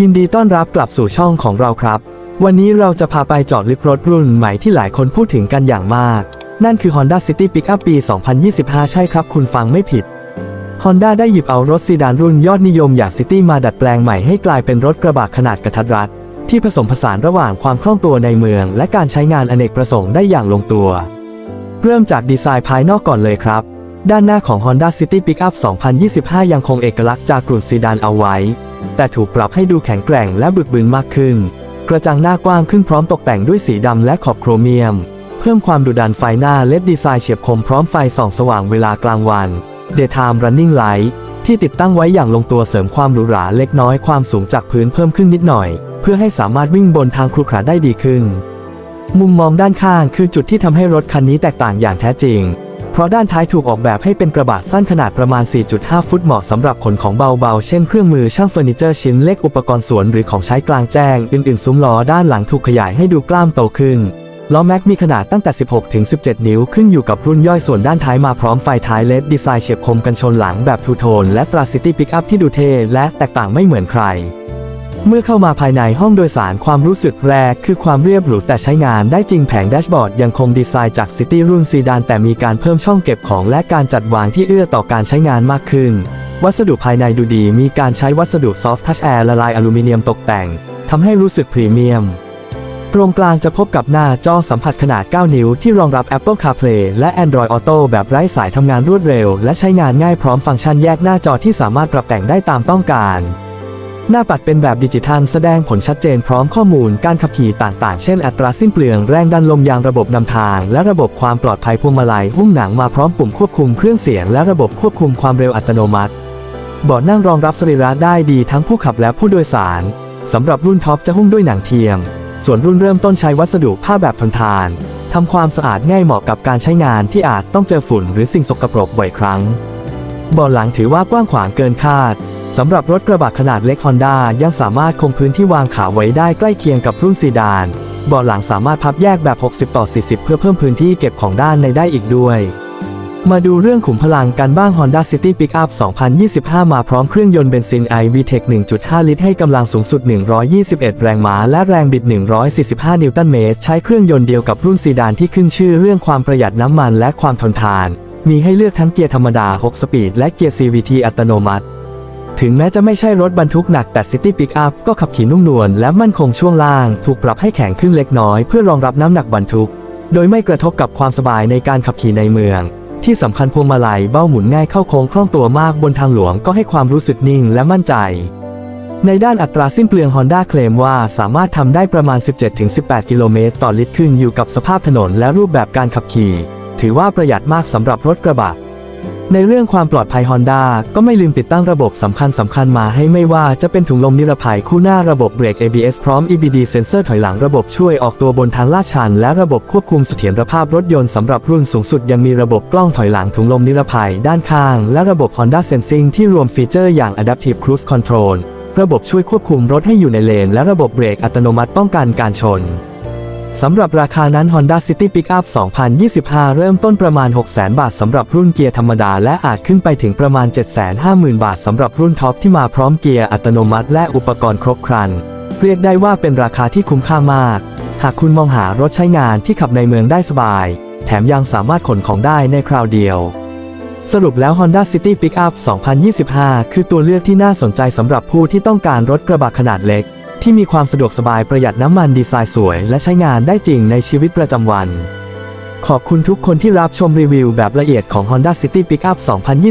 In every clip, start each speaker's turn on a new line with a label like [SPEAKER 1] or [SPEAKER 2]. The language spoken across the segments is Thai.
[SPEAKER 1] ยินดีต้อนรับกลับสู่ช่องของเราครับ วันนี้เราจะพาไปเจาะลึกรถรุ่นใหม่ที่หลายคนพูดถึงกันอย่างมาก นั่นคือ Honda City Pickup ปี 2025 ใช่ครับคุณฟังไม่ผิด Honda ได้หยิบเอารถซีดานรุ่นยอดนิยมอย่าง City มาดัดแปลงใหม่ให้กลายเป็นรถกระบะขนาดกระทัดรัด ที่ผสมผสานระหว่างความคล่องตัวในเมือง และการใช้งานอเนกประสงค์ได้อย่างลงตัว เริ่มจากดีไซน์ภายนอกก่อนเลยครับ ด้านหน้าของ Honda City Pickup 2025 ยังคงเอกลักษณ์จากกลุ่มซีดานเอาไว้ แต่ถูกปรับให้ดูแข็งแกร่งและบึกบึนมากขึ้น กระจังหน้ากว้างขึ้นพร้อมตกแต่งด้วยสีดำและขอบโครเมียม เพิ่มความดุดันไฟหน้าเลดดีไซน์เฉียบคมพร้อมไฟส่องสว่างเวลากลางวัน Daytime Running Light ที่ติดตั้งไว้อย่างลงตัวเสริมความหรูหราเล็กน้อยความสูงจากพื้นเพิ่มขึ้นนิดหน่อย เพื่อให้สามารถวิ่งบนทางครุขระได้ดีขึ้น มุมมองด้านข้างคือจุดที่ทำให้รถคันนี้แตกต่างอย่างแท้จริง เพราะด้านท้ายถูกออกแบบให้เป็นกระบะสั้นขนาดประมาณ 4.5 ฟุตเหมาะสำหรับขนของเบาๆ เช่นเครื่องมือช่างเฟอร์นิเจอร์ชิ้นเล็กอุปกรณ์สวนหรือของใช้กลางแจ้ง อื่นๆ ซุ้มล้อด้านหลังถูกขยายให้ดูกล้ามโตขึ้นล้อแม็กมีขนาดตั้งแต่ 16 ถึง 17 นิ้ว ขึ้นอยู่กับรุ่นย่อยส่วนด้านท้ายมาพร้อมไฟท้ายเลดดีไซน์เฉียบคมกันชนหลังแบบทูโทนและตราซิตี้ปิกอัพที่ดูเท่และแตกต่างไม่เหมือนใคร เมื่อเข้ามาภายในห้องโดยสารความรู้สึกแรก คือความเรียบหรูแต่ใช้งานได้จริงแผงแดชบอร์ดยังคงดีไซน์จากซิตี้รุ่นซีดานแต่มีการเพิ่มช่องเก็บของและการจัดวางที่เอื้อต่อการใช้งานมากขึ้น วัสดุภายในดูดีมีการใช้วัสดุซอฟท์ทัชแอร์ละลายอลูมิเนียมตกแต่งทำให้รู้สึกพรีเมียม ตรงกลางจะพบกับหน้าจอสัมผัสขนาด 9 นิ้วที่รองรับ Apple CarPlay และ Android Auto แบบไร้สายทำงานรวดเร็ว และใช้งานง่ายพร้อมฟังก์ชันแยกหน้าจอที่สามารถปรับแต่งได้ตามต้องการ หน้าปัดเป็นแบบดิจิทัลแสดงผลชัดเจนพร้อมข้อมูลการขับขี่ต่างๆ เช่นอัตราสิ้นเปลืองแรงดันลมยางระบบนำทาง และระบบความปลอดภัยพวงมาลัยหุ้มหนังมาพร้อมปุ่มควบคุมเครื่องเสียงและระบบควบคุมความเร็วอัตโนมัติเบาะนั่งรองรับสรีระได้ดีทั้งผู้ขับและผู้โดยสารสำหรับรุ่นท็อปจะหุ้มด้วยหนังเทียม ส่วนรุ่นเริ่มต้นใช้วัสดุผ้าแบบทนทานทำความสะอาดง่ายเหมาะกับการใช้งานที่อาจต้องเจอฝุ่นหรือสิ่งสกปรกบ่อยครั้งเบาะหลังถือว่ากว้างขวางเกินคาด สำหรับรถกระบะขนาดเล็ก Honda ยังสามารถคงพื้นที่วางขาไว้ได้ใกล้เคียงกับรุ่นซีดานเบาะหลังสามารถพับแยกแบบ 60 ต่อ 40 เพื่อเพิ่มพื้นที่เก็บของด้านในได้อีกด้วย มาดูเรื่องขุมพลังกันบ้าง Honda City Pickup 2025 มาพร้อมเครื่องยนต์เบนซิน iVTEC 1.5 ลิตรให้กำลังสูงสุด 121 แรงม้า และแรงบิด 145 นิวตันเมตร ใช้เครื่องยนต์เดียวกับรุ่นซีดานที่ขึ้นชื่อเรื่องความประหยัดน้ำมันและความทนทาน มีให้เลือกทั้งเกียร์ธรรมดา 6 สปีด และเกียร์ CVT อัตโนมัติ ถึงแม้จะไม่ใช่รถบรรทุกหนักแต่ City Pickup ก็ขับขี่นุ่มนวลและมั่นคงช่วงล่าง ถูกปรับให้แข็งขึ้นเล็กน้อยเพื่อรองรับน้ำหนักบรรทุก โดยไม่กระทบกับความสบายในการขับขี่ในเมือง ที่สำคัญพวงมาลัยเบ้าหมุนง่ายเข้าโค้งคล่องตัวมากบนทางหลวงก็ให้ความรู้สึกนิ่งและมั่นใจ ในด้านอัตราสิ้นเปลือง Honda เคลมว่าสามารถทำได้ประมาณ 17-18 กิโลเมตรต่อลิตรขึ้นอยู่กับสภาพถนนและรูปแบบการขับขี่ ถือว่าประหยัดมากสำหรับรถกระบะ ในเรื่องความปลอดภัย Honda ก็ไม่ลืมติดตั้งระบบสำคัญสำคัญมาให้ไม่ว่าจะเป็นถุงลมนิรภัยคู่หน้าระบบเบรก ABS พร้อม EBD เซนเซอร์ถอยหลังระบบช่วยออกตัวบนทางลาดชัน และระบบควบคุมเสถียรภาพรถยนต์สำหรับรุ่นสูงสุดยังมีระบบกล้องถอยหลังถุงลมนิรภัยด้านข้าง และระบบ Honda Sensing ที่รวมฟีเจอร์อย่าง Adaptive Cruise Control ระบบช่วยควบคุมรถให้อยู่ในเลน และระบบเบรกอัตโนมัติป้องกันการชน สำหรับราคานั้น Honda City Pickup 2025 เริ่มต้นประมาณ 600,000 บาทสำหรับรุ่นเกียร์ธรรมดา และอาจขึ้นไปถึงประมาณ 750,000 บาทสำหรับรุ่นท็อปที่มาพร้อมเกียร์อัตโนมัติและอุปกรณ์ครบครัน เรียกได้ว่าเป็นราคาที่คุ้มค่ามาก หากคุณมองหารถใช้งานที่ขับในเมืองได้สบาย แถมยังสามารถขนของได้ในคราวเดียว สรุปแล้ว Honda City Pickup 2025 คือตัวเลือกที่น่าสนใจสำหรับผู้ที่ต้องการรถกระบะขนาดเล็ก ที่มีความสะดวกสบายประหยัดน้ำมันดีไซน์สวย และใช้งานได้จริงในชีวิตประจำวัน ขอบคุณทุกคนที่รับชมรีวิวแบบละเอียดของ Honda City Pickup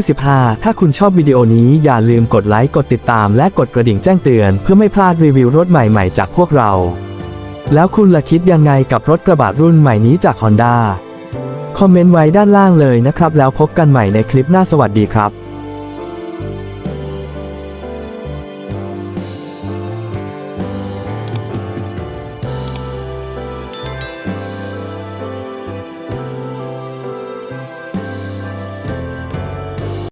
[SPEAKER 1] 2025 ถ้าคุณชอบวิดีโอนี้อย่าลืมกดไลค์ กดติดตาม และกดกระดิ่งแจ้งเตือน เพื่อไม่พลาดรีวิวรถใหม่ๆ จากพวกเรา แล้วคุณละคิดยังไงกับรถกระบะรุ่นใหม่นี้จาก Honda คอมเมนต์ไว้ด้านล่างเลยนะครับ แล้วพบกันใหม่ในคลิปหน้าสวัสดีครับ